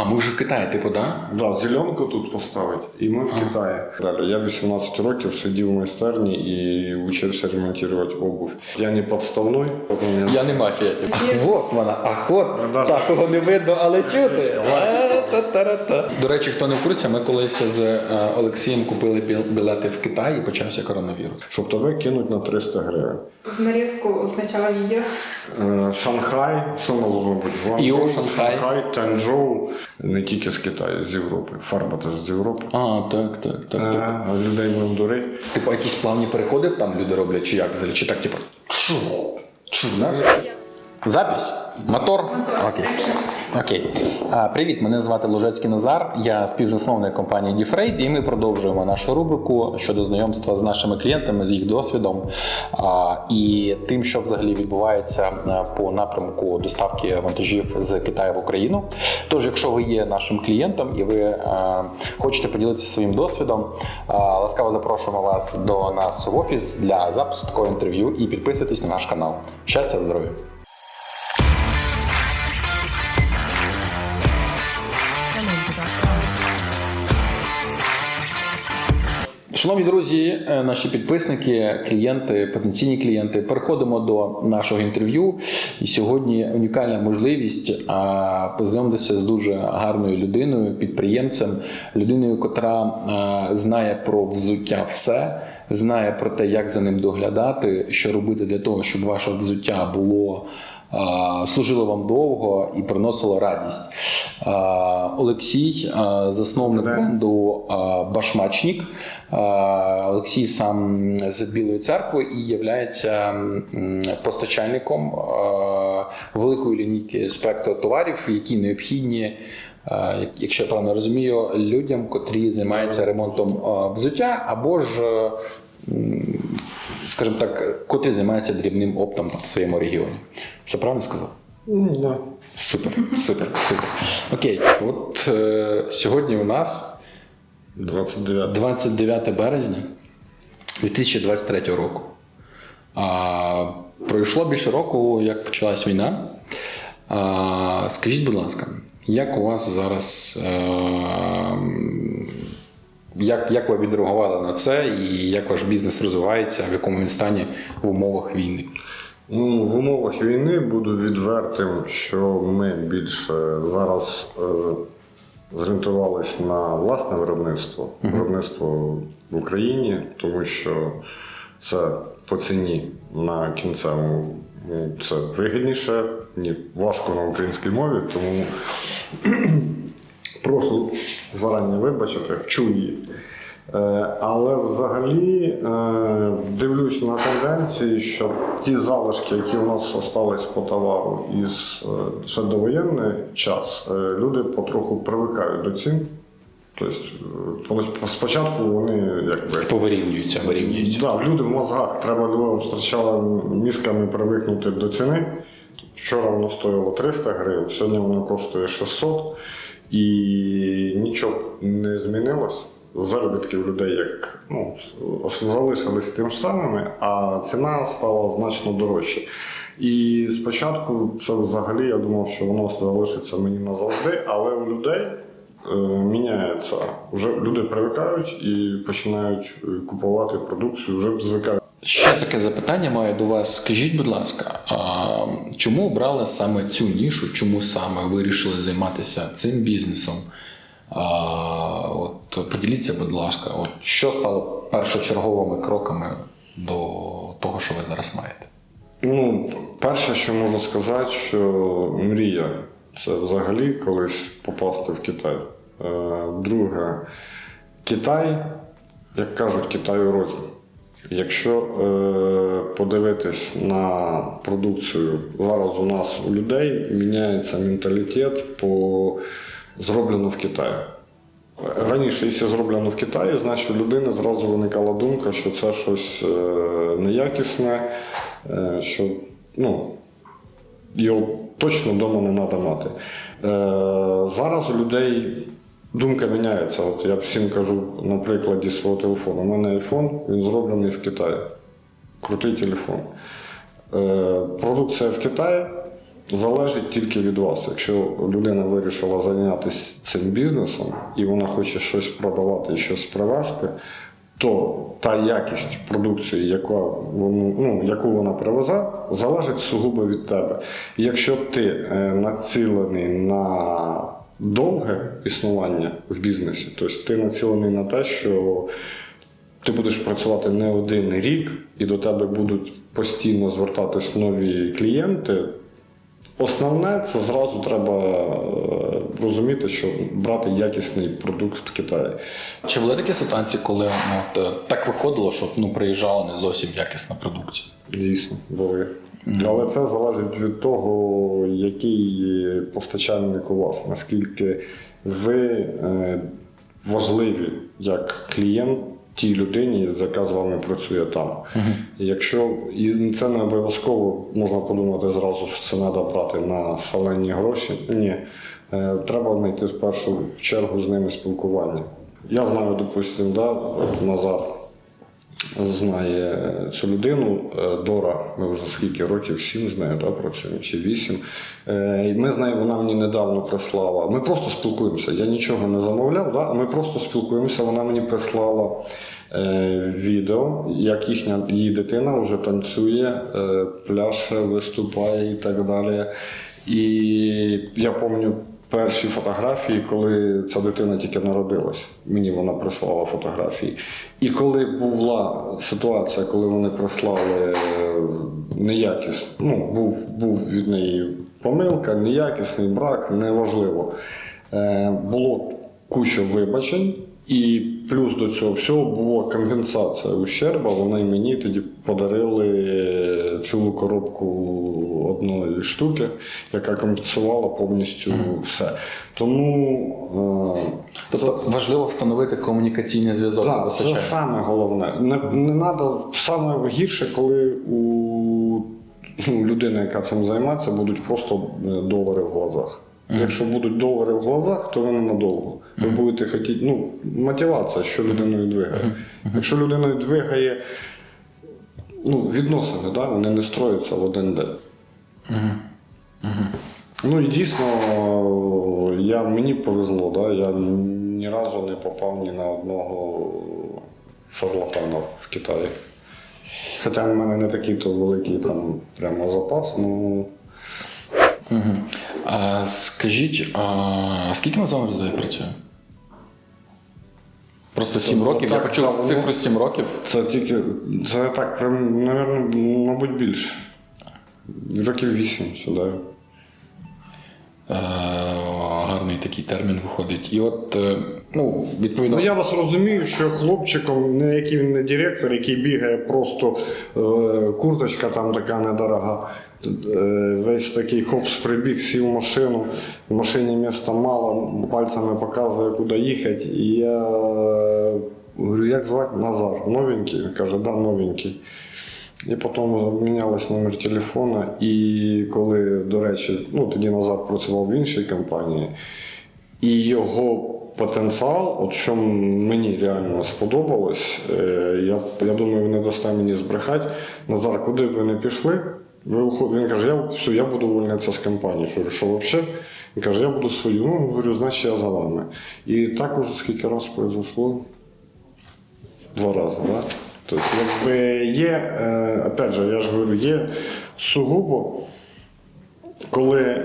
А, ми вже в Китаї, типу, да? Да, зеленку тут поставить, і ми в Китаї. Далі я 18 років сидів в майстерні і вчився ремонтувати обувь. Я не підставний, тому я Я не мафія. Типу. Вот вона, а Да. Такого не видно, але чути. Та-та-та-та. До речі, хто не в курсі, ми колись з е, Олексієм купили білети в Китай і почався коронавірус. щоб тебе кинуть на 300 гривень. В нарезку сначала видео. Е, Шанхай, що нас бути? Гуанчжоу, Шанхай. Шанхай, Танчжоу, не тільки з Китаю, з Європи. Фарба теж з Європи. А, так, так, так. Е, так. Людей будемо дурити. Типу, якісь плавні переходи там люди роблять, чи як взагалі? Чи так, типу. Чу, чу, знаєш? Запись? Мотор? Окей. Окей. Привіт, мене звати Лужецький Назар. Я співзасновник компанії DeFreight, і ми продовжуємо нашу рубрику щодо знайомства з нашими клієнтами, з їх досвідом і тим, що взагалі відбувається по напрямку доставки вантажів з Китаю в Україну. Тож, якщо ви є нашим клієнтом і ви хочете поділитися своїм досвідом, ласкаво запрошуємо вас до нас в офіс для запису такого інтерв'ю і підписуйтесь на наш канал. Щастя, здоров'я! Шановні друзі, е, наші підписники, клієнти, потенційні клієнти, переходимо до нашого інтерв'ю. І сьогодні унікальна можливість познайомитися з дуже гарною людиною, підприємцем, людиною, котра знає про взуття все, знає про те, як за ним доглядати, що робити для того, щоб ваше взуття було. Служило вам довго і приносило радість. Олексій, засновник Добре. бренду Башмачнік. Олексій сам з Білої церкви і є постачальником великої лінійки спектру товарів, які необхідні, якщо я правильно розумію, людям, котрі займаються ремонтом взуття або ж. Скажімо так, котрі займаються дрібним оптом там, в своєму регіоні. Все правильно сказав? Да. Супер, супер, супер. Окей, от е, сьогодні у нас 29. 29 березня 2023 року. А, пройшло більше року, як почалась війна. А, скажіть, будь ласка, як у вас зараз. Е, як, як ви відреагували на це, і як ваш бізнес розвивається, в якому він стані в умовах війни? Ну, в умовах війни буду відвертим, що ми більше зараз е, зорієнтувалися на власне виробництво, виробництво в Україні, тому що це по ціні на кінцевому ну, це вигідніше, ні, важко на українській мові, тому прошу зарані вибачити, вчу її. Е, Але взагалі е, дивлюсь на тенденції, що ті залишки, які у нас залишились по товару із е, ще довоєнний час, люди потроху привикають до цін. Тобто, спочатку вони якби Повирівнюються, вирівнюються. Да, люди в мозгах треба людям мізками привикнути до ціни. Вчора воно стоїло 300 гривень, сьогодні воно коштує 600 і нічого не змінилось. Заробітки в людей як ну, залишились тим ж самими, а ціна стала значно дорожче. І спочатку це взагалі я думав, що воно залишиться мені назавжди, але у людей е, міняється. Вже люди привикають і починають е, купувати продукцію, вже звикають. Ще таке запитання маю до вас. Скажіть, будь ласка, а чому обрали саме цю нішу? Чому саме вирішили займатися цим бізнесом? А, от поділіться, будь ласка, от що стало першочерговими кроками до того, що ви зараз маєте? Ну, перше, що можу сказати, що мрія це взагалі колись попасти в Китай. Е, Друге, Китай, як кажуть, Китаю рознь. Якщо е, подивитись на продукцію, зараз у нас у людей міняється менталітет по зроблено в Китаї. Раніше, якщо зроблено в Китаї, значить у людини зразу виникала думка, що це щось е, неякісне, е, що ну, його точно вдома не треба мати. Е, зараз у людей думка міняється. От я всім кажу на прикладі свого телефону. У мене iPhone, він зроблений в Китаї. Крутий телефон. Е, продукція в Китаї, залежить тільки від вас. Якщо людина вирішила зайнятися цим бізнесом і вона хоче щось продавати і щось привезти, то та якість продукції, воно, ну, яку вона привезе, залежить сугубо від тебе. Якщо ти е, націлений на довге існування в бізнесі, тобто ти націлений на те, що ти будеш працювати не один рік, і до тебе будуть постійно звертатись нові клієнти. Основне це зразу треба е, розуміти, що брати якісний продукт в Китаї. Чи були такі ситуації, коли ну, е, так виходило, що ну, приїжджала не зовсім якісна продукція? Дійсно, були. Але це залежить від того, який постачальник у вас, наскільки ви е, важливі як клієнт тій людині, яка з вами працює там. Якщо і це не обов'язково можна подумати зразу, що це треба брати на шалені гроші. Ні, Е, треба знайти в першу чергу з ними спілкування. Я знаю, допустимо, да, Назар знає цю людину. Е, Дора, ми вже скільки років, сім з нею да, працюємо, чи вісім. Е, Ми з нею, вона мені недавно прислала. Ми просто спілкуємося. Я нічого не замовляв, да, ми просто спілкуємося. Вона мені прислала е, відео, як їхня її дитина вже танцює, пляше, виступає і так далі. І я пам'ятаю перші фотографії, коли ця дитина тільки народилась. Мені вона прислала фотографії. І коли була ситуація, коли вони прислали е, неякість, ну, був, був від неї помилка, неякісний брак, неважливо. Е, було куча вибачень. І плюс до цього всього була компенсація ущерба. Вони мені тоді подарили цілу коробку одної штуки, яка компенсувала повністю все. Тому е, Тобто важливо встановити комунікаційний зв'язок з це саме головне. Не, не треба саме гірше, коли у ну, людини, яка цим займається, будуть просто е, долари в глазах. Якщо будуть долари в глазах, то вони надовго. Ви будете хотіти, ну, мотивація, що людиною двигає. Якщо людиною двигає ну, відносини, да, вони не строяться в один день. Ну і дійсно, я, мені повезло, да? я ні разу не попав ні на одного шарлатана в Китаї. Хоча в мене не такий то великий там прямо запас, ну Угу. А, скажіть, а скільки ми з вами працюємо? Просто 7 років. Я отак, почув так, цифру ну. 7 років. це тільки, це так, прям, напевно, мабуть, більше. Років вісім сюди. Е, гарний такий термін виходить. І от, е, ну, відповідно. Ну я вас розумію, що хлопчиком, не який він не директор, який бігає просто е, курточка там така недорога. Весь такий хопс прибіг, сів в машину, в машині міста мало, пальцями показує, куди їхати. І я говорю, як звати Назар? Новенький? Він каже, да, новенький. І потім обмінялись номер телефона. І коли, до речі, ну тоді Назар працював в іншій компанії, і його потенціал, от що мені реально сподобалось, е, я, я думаю, не дасте мені збрехати. Назар, куди б ви не пішли? Ви уход- Він каже, я, все, я буду увольнятися з компанії. Кажу, що взагалі? Він каже, я буду свою. Ну, говорю, значить я за вами. І так уже скільки разів произошло? Два рази, так? Да? Тобто, якби є, е, опять же, я ж говорю, є сугубо, коли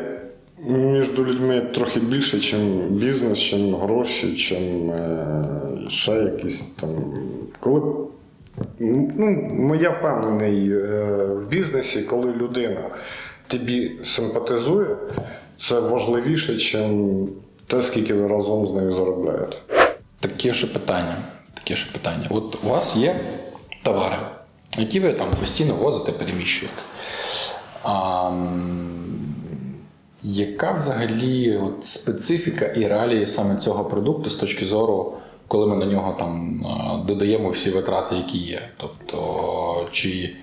між людьми трохи більше, ніж бізнес, чим гроші, чим е, ще якісь там. Коли ну, я впевнений е, в бізнесі, коли людина тобі симпатизує, це важливіше, ніж те, скільки ви разом з нею заробляєте. Таке ще питання. Таке ще питання. От у вас є товари, які ви там постійно возите, переміщуєте. А, яка взагалі от специфіка і реалії саме цього продукту з точки зору, коли ми на нього там додаємо всі витрати, які є? Тобто, чи,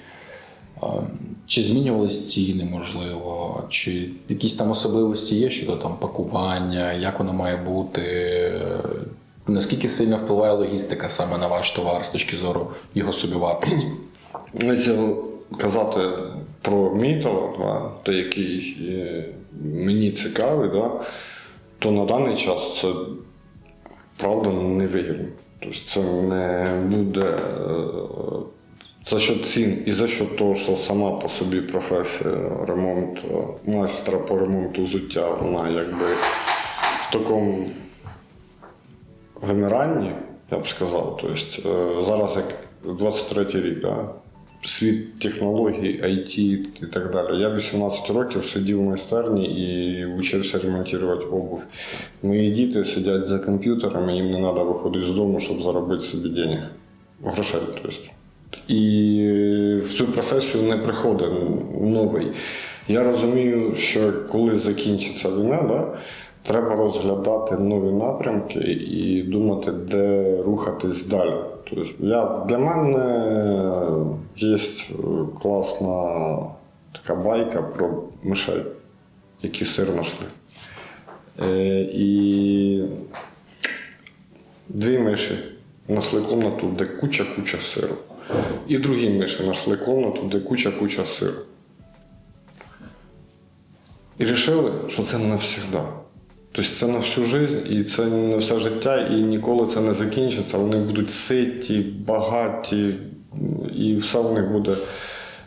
чи змінювались ціни, можливо, чи якісь там особливості є щодо там пакування, як воно має бути? Наскільки сильно впливає логістика саме на ваш товар з точки зору його собівартості? Ну, Якщо казати про мій талант, да, той, який е, мені цікавий, да, то на даний час це правда невигідно. Тобто це не буде е, за що цін і за що того, що сама по собі професія ремонт майстра по ремонту взуття, вона якби в такому вимиранні, я б сказав. Тобто, е, зараз як 23 рік, да? світ технологій, IT і так далі. Я 18 років сидів в майстерні і вчився ремонтувати обувь. Мої діти сидять за комп'ютерами, їм не треба виходити з дому, щоб заробити собі денег. Грошей, тобто. І в цю професію не приходить новий. Я розумію, що коли закінчиться війна, да, треба розглядати нові напрямки і думати, де рухатись далі. Тобто я, для мене є класна така байка про мишей, які сир знайшли. Е, І дві миші знайшли комнату, де куча-куча сиру. І другі миші знайшли комнату, де куча-куча сиру. І вирішили, що це навсегда. Тобто це на всю життя, і це на все життя, і ніколи це не закінчиться. Вони будуть ситі, багаті, і все в них буде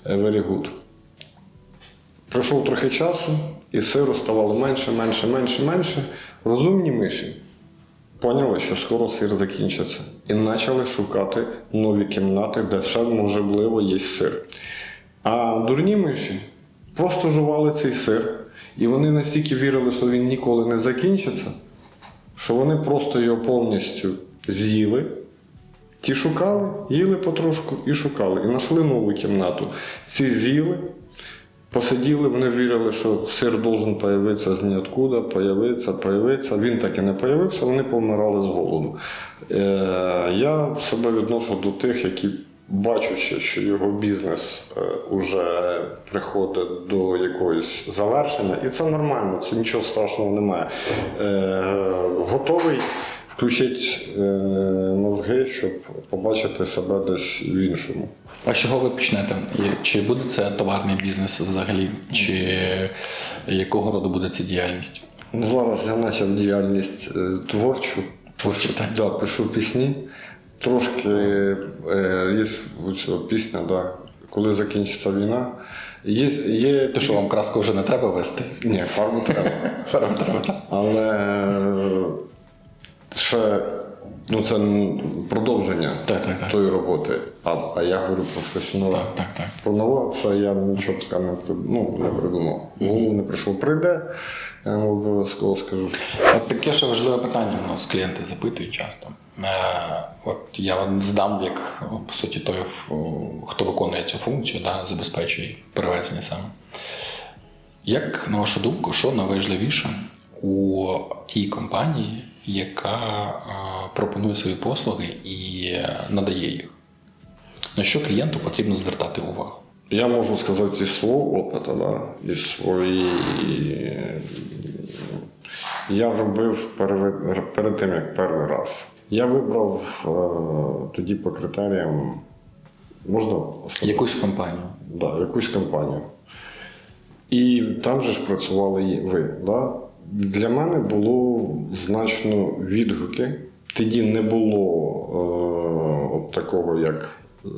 very good. Пройшов трохи часу, і сиру ставало менше, менше, менше, менше. Розумні миші поняли, що скоро сир закінчиться, і почали шукати нові кімнати, де ще можливо є сир. А дурні миші просто жували цей сир, і вони настільки вірили, що він ніколи не закінчиться, що вони просто його повністю з'їли. Ті шукали, їли потрошку і шукали. І знайшли нову кімнату. Ці з'їли, посиділи, вони вірили, що сир должен появитися з ніоткуда, появитися, появитися. Він так і не появився, вони помирали з голоду. Е, я себе відношу до тих, які, бачачи, що його бізнес вже приходить до якогось завершення, і це нормально, це нічого страшного немає. Е, готовий включити е, мозги, щоб побачити себе десь в іншому. А з чого ви почнете? Чи буде це товарний бізнес взагалі? Чи якого роду буде ця діяльність? Ну, зараз я почав діяльність е, творчу. Творчу, так? Да, пишу пісні. Трошки е, є оця пісня, да, коли закінчиться війна. Є, є... То що вам краску вже не треба вести? Ні, фарбу треба. Фарм треба. Але е, ще ну, це продовження Так, так, так. тої роботи. А, а я говорю про щось нове. Так, так, так. Про нове, що я нічого поки не, ну, не придумав. Голову не прийшов. Прийде, я вам обов'язково скажу. От таке ще важливе питання у нас клієнти запитують часто. Е, от я вам задам, як по суті той, хто виконує цю функцію, да, забезпечує перевезення саме. Як, на вашу думку, що найважливіше у тій компанії, яка е, пропонує свої послуги і е, надає їх? На що клієнту потрібно звертати увагу? Я можу сказати із свого опиту, да, із своєї. Я робив перед тим, як перший раз. Я вибрав е, тоді по критеріям, можна сказати? Якусь компанію? Да, якусь компанію. І там же ж працювали і ви. Да? Для мене було значно відгуки. Тоді не було е, от такого, як е,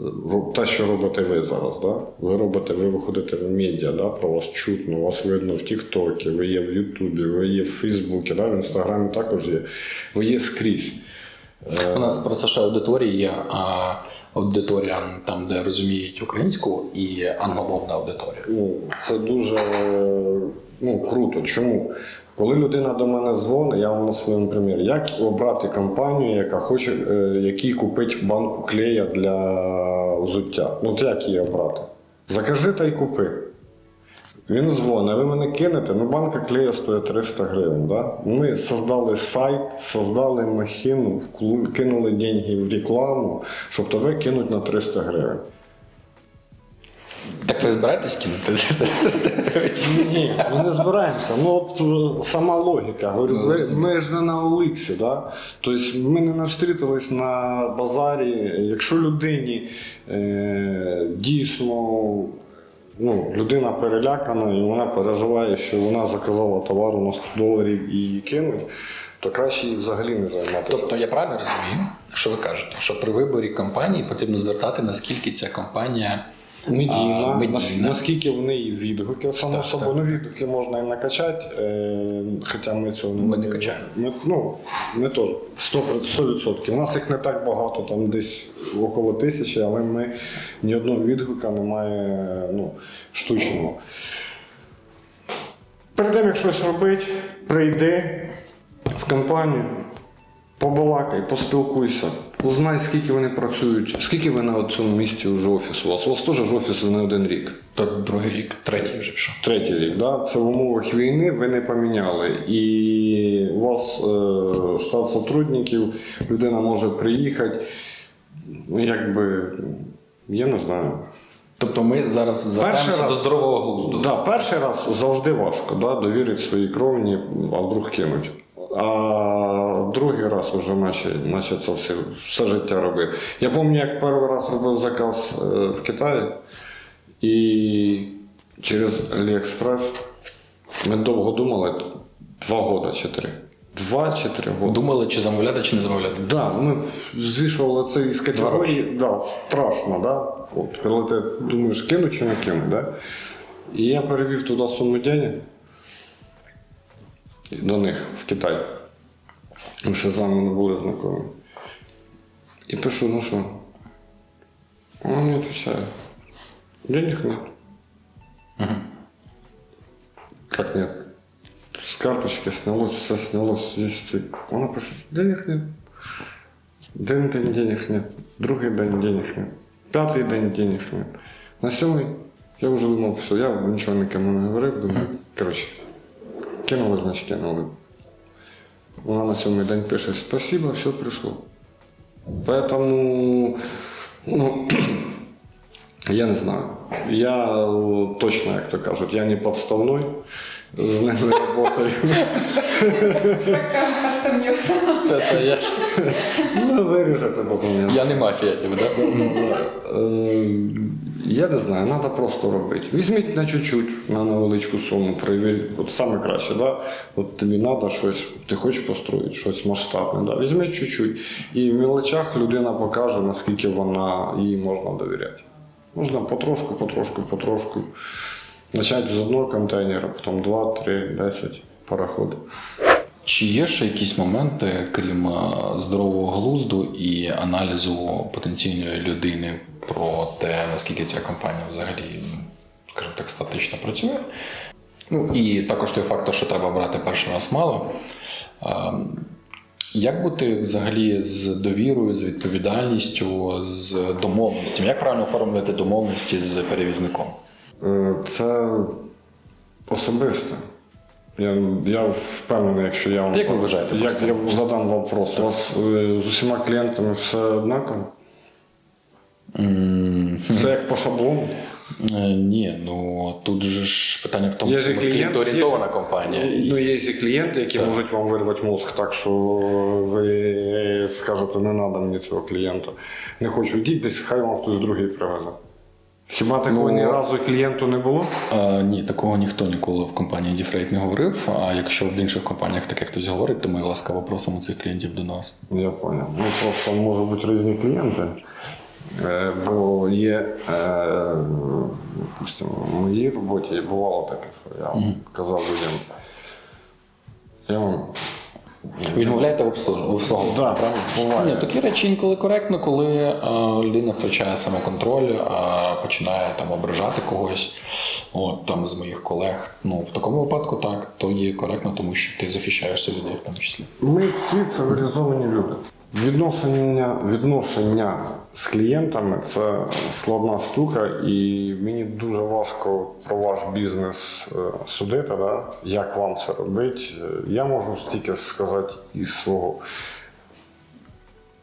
те, що робите ви зараз. Да? Ви робите, ви виходите в медіа, да? про вас чутно, вас видно в Тіктокі, ви є в Ютубі, ви є в Фейсбуці, да? в Інстаграмі також є. Ви є скрізь. У нас просто ще аудиторія є а, аудиторія там, де розуміють українську, і англомовна аудиторія. Це дуже ну, круто. Чому? Коли людина до мене дзвонить, я вам на своєму примірі, як обрати компанію, яка хоче, е, якій купить банку клея для взуття. Ну, От як її обрати? Закажи та й купи. Він дзвонить, ви мене кинете, ну банка клея стоїть 300 гривень. Да? Ми создали сайт, создали махину, кинули деньги в рекламу, щоб тебе кинуть на 300 гривень. Так ви збираєтесь кинути? Ні, ми не збираємося. Ну от е, сама логіка. Говорю, Ну, ви- ми ж не на Оликсі, да? Тобто ми не навстрітились на базарі. Якщо людині е, дійсно ну, людина перелякана і вона переживає, що вона заказала товару на 100 доларів і кинуть, то краще їй взагалі не займатися. Тобто я правильно розумію, що ви кажете, що при виборі компанії потрібно звертати, наскільки ця компанія Медійна, медійна. наскільки в неї відгуки, само Так, собою. так. Ну, відгуки можна і накачати, е, хоча ми цього Ми не качаємо. Ми, ну, ми теж 100%, 100%. У нас їх не так багато, там десь около тисячі, але ми ні одного відгука немає ну, штучного. Перед тим, як щось робити, прийди в компанію, побалакай, поспілкуйся, узнай, скільки вони працюють, скільки ви на цьому місці вже офісу. У вас у вас теж ж офіс не один рік. то другий рік, третій вже пішов. Третій рік, да? це в умовах війни ви не поміняли. І у вас е, штат сотрудників, людина може приїхати. Ну, якби, я не знаю. Тобто ми зараз звертаємося до здорового глузду. Да, перший раз завжди важко да, довірити своїй кровні, а вдруг кинуть. А другий раз вже наче, наче це все, все життя робив. Я пам'ятаю, як перший раз робив заказ е, в Китаї, і через AliExpress ми довго думали, два роки чи три. Два чи три роки. Думали, чи замовляти, чи не замовляти. Да, ми звішували це із категорії, да, страшно, да? От, коли ти думаєш, кину чи не кину, да? І я перевів туди суму денег до них в Китай. Ми ще з вами не були знайомі. І пишу, ну що? Вона мені відповідає, денег нет. Как нет? С карточки снялось, все снялось, здесь цик. Вона пише, денег нет. День день денег нет. Другий день денег нет. П'ятий день денег нет. На сьомий я вже думав, все, я нічого нікому не говорив, думаю, коротше, кинули, значить кинули. Вона на сьомий день пише, спасибо, все прийшло. Поэтому, ну, я не знаю. Я точно, як то кажуть, я не подставной, з ними працюю. Це я, Ну, виріжете потім. я не мафія, типу, да? Е, Я не знаю, треба просто робити. Візьміть на чуть-чуть, на невеличку суму, проявіть. От саме краще, да? От тобі треба щось, ти хочеш построїти щось масштабне. Да? Візьміть чуть-чуть. І в мілочах людина покаже, наскільки вона їй можна довіряти. Можна потрошку, потрошку, потрошку. Почати з одного контейнера, потім два, три, десять пароходів. Чи є ще якісь моменти, крім е, здорового глузду і аналізу потенційної людини про те, наскільки ця компанія взагалі, скажімо так, статично працює? Ну і також той фактор, що треба брати перший раз мало. Як бути взагалі з довірою, з відповідальністю, з домовленістю? Як правильно оформлювати домовленості з перевізником? Е, Це особисте. Я, я впевнений, якщо я вам Як ви вважаєте, як я задам вопрос, у вас е, з усіма клієнтами все однаково? М, Все як по шаблону? Е, Ні, ну тут же ж питання в тому, Є що ж ми клієнт- клієнтоорієнтована є ж- компанія. і- Ну, є і клієнти, які Так. можуть вам вирвати мозг так, що ви скажете, не треба мені цього клієнта. Не хочу, йдіть десь, хай вам хтось другий привезе. Хіба такого Ну, ні разу клієнту не було? А, ні, такого ніхто ніколи в компанії Діфрейт не говорив. А якщо в інших компаніях таке хтось говорить, то ми ласкаво просимо цих клієнтів до нас. Я зрозумів. Ну просто можуть бути різні клієнти. Е, Бо є, е, допустимо, в моїй роботі бувало таке, що я вам казав людям. Я вам Відмовляєте в обслуг- обслуговуванні? Да, правильно? буває. Ні, такі речі інколи коректно, коли а, людина втрачає самоконтроль, а, починає там ображати когось. От там з моїх колег. Ну в такому випадку так, то є коректно, тому що ти захищаєшся людей в тому числі. Ми всі цивілізовані люди. Відношення, відношення з клієнтами це складна штука, і мені дуже важко про ваш бізнес е, судити, да? як вам це робити. Е, Я можу стільки сказати із свого.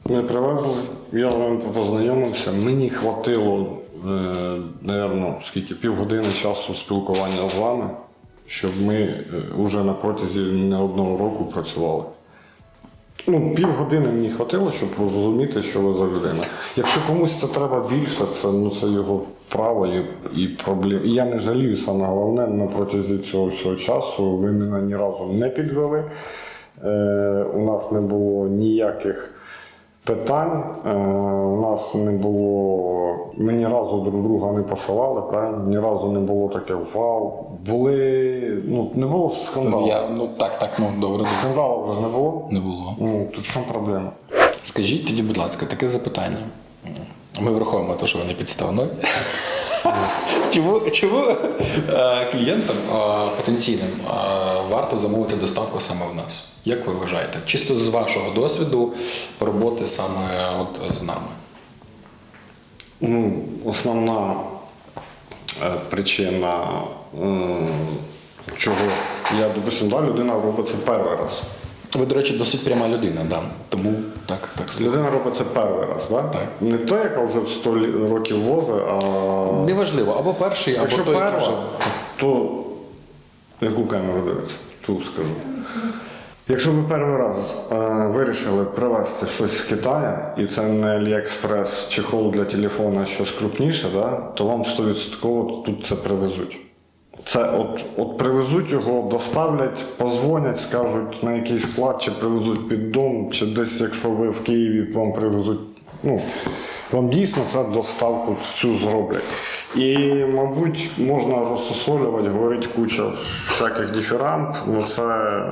Ми привезли, я з вами познайомився. Мені хватило, е, напевно, скільки півгодини часу спілкування з вами, щоб ми вже на протязі не одного року працювали. Ну, півгодини мені хватило, щоб розуміти, що ви за людина. Якщо комусь це треба більше, це, ну, це його право і, і проблем. І я не жалію саме головне, на протязі цього всього часу ви мене ні разу не підвели. Е, у нас не було ніяких питань. Е, у нас не було. Ми ні разу друг друга не посилали, правильно? Ні разу не було таке вау. Були. Ну, не було ж скандалу. Я, ну так, так, ну добре, Скандалу вже ж не було. не було. Ну, тут в чому проблема? Скажіть тоді, будь ласка, таке запитання. Ми враховуємо те, що ви не підставний. Чому, чому е, клієнтам е, потенційним е, варто замовити доставку саме в нас? Як ви вважаєте? Чисто з вашого досвіду роботи саме от з нами? Ну, основна причина, чого я, допустим, да, людина робить це перший раз. Ви, до речі, досить пряма людина, да. тому так, так. Людина робить це перший раз, да? Так. Не той, яка вже в 100 років возить, а Неважливо, або перший, або якщо той, який перша, вже- то яку камеру дивиться? Ту скажу. Якщо ви перший раз е, вирішили привезти щось з Китаю, і це не AliExpress чехол для телефона, щось крупніше, да, то вам 100% тут це привезуть. Це от, от привезуть його, доставлять, позвонять, скажуть на який склад, чи привезуть під дом, чи десь, якщо ви в Києві, вам привезуть. Ну, вам дійсно це доставку всю зроблять. І, мабуть, можна розсосолювати, говорити куча всяких дифірамб, але це е,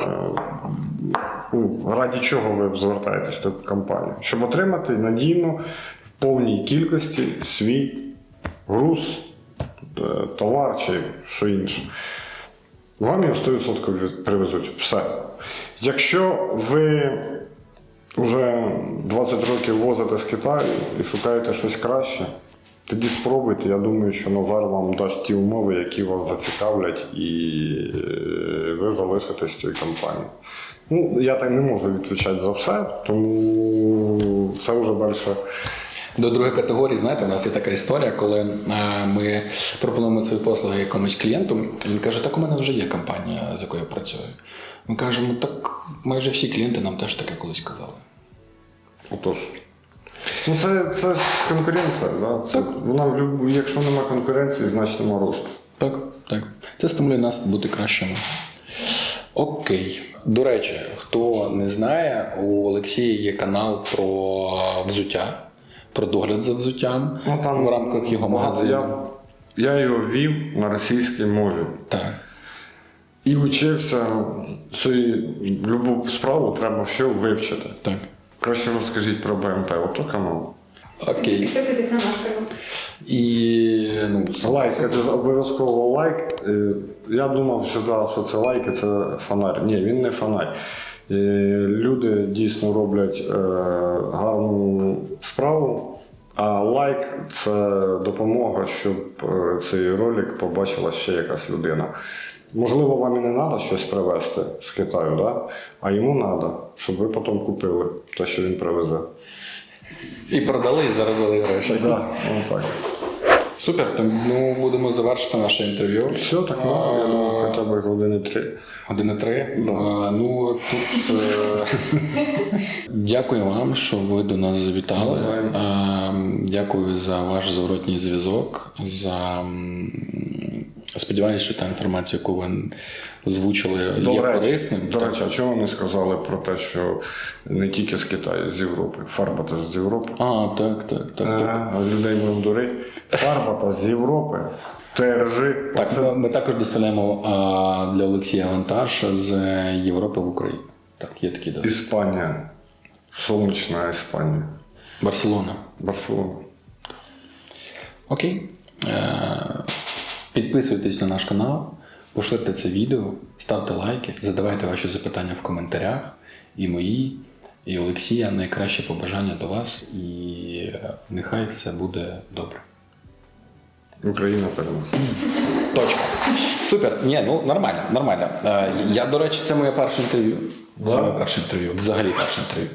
ну, раді чого ви звертаєтесь в таку компанію? Щоб отримати надійно в повній кількості свій груз, товар чи що інше. Вам його 100% привезуть. Все. Якщо ви вже 20 років возите з Китаю і шукаєте щось краще, тоді спробуйте. Я думаю, що Назар вам дасть ті умови, які вас зацікавлять, і е, ви залишитесь в цій компанії. Ну, я так не можу відповідати за все, тому це вже далі. До другої категорії, знаєте, у нас є така історія, коли е, ми пропонуємо свої послуги якомусь клієнту. Він каже, так у мене вже є компанія, з якою я працюю. Ми кажемо, так майже всі клієнти нам теж таке колись казали. Отож. Ну, це, це ж конкуренція, да? це, вона якщо немає конкуренції, значить немає росту. Так, так. Це стимулює нас бути кращими. Окей. До речі, хто не знає, у Олексія є канал про взуття, про догляд за взуттям в рамках його магазину. Я, я його вів на російській мові. Так. І вчився цієї любу справу треба що вивчити. Так. Краще розкажіть про БМП, ото канал. Окей. Підписуйтесь на наш канал. І ну, Лайк, це обов'язково лайк. Е, Я думав завжди, що це лайки, це фонарь. Ні, він не фонарь. Е, Люди дійсно роблять е, гарну справу, а лайк це допомога, щоб е, цей ролик побачила ще якась людина. Можливо, вам і не треба щось привезти з Китаю, да? а йому треба, щоб ви потім купили те, що він привезе. і продали, і заробили гроші. Да, так. Супер, ну будемо завершити наше інтерв'ю. Все так, мало, я думаю, хоча б години три. Години три. А, ну тут е... дякую вам, що ви до нас завітали. Навзаєм. Е, Дякую за ваш зворотній зв'язок. За сподіваюся, що та інформація, яку ви озвучили, є корисним. до речі, а чого ви не сказали про те, що не тільки з Китаю, з Європи. Фарба та з Європи. А, так, так, так. так. Людей будемо дурити. Фарба та з Європи. ТРЖ. Так, ми, ми також доставляємо а, для Олексія вантаж з Європи в Україну. Так, є такі да. Іспанія. Сонячна Іспанія. Барселона. Барселона. Окей. Е, Підписуйтесь на наш канал, поширте це відео, ставте лайки, задавайте ваші запитання в коментарях. І мої, і Олексія найкраще побажання до вас, і е, нехай все буде добре. Україна переможе. Точка. Супер. Ні, ну нормально, нормально. Е, Я, до речі, це моє перше інтерв'ю. Це моє перше інтерв'ю. Взагалі перше інтерв'ю.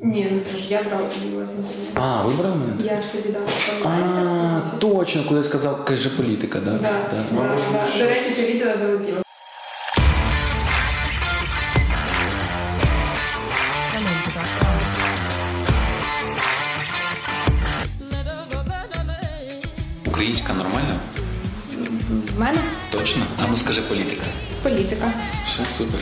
Ні, ну то я брала у вас. А, ви брали мене? Я ж тобі дала А, точно, коли я сказав, каже політика, так? До речі, що відео залетіло. Українська нормальна? В мене Точно? А ну скажи політика. політика. Все супер.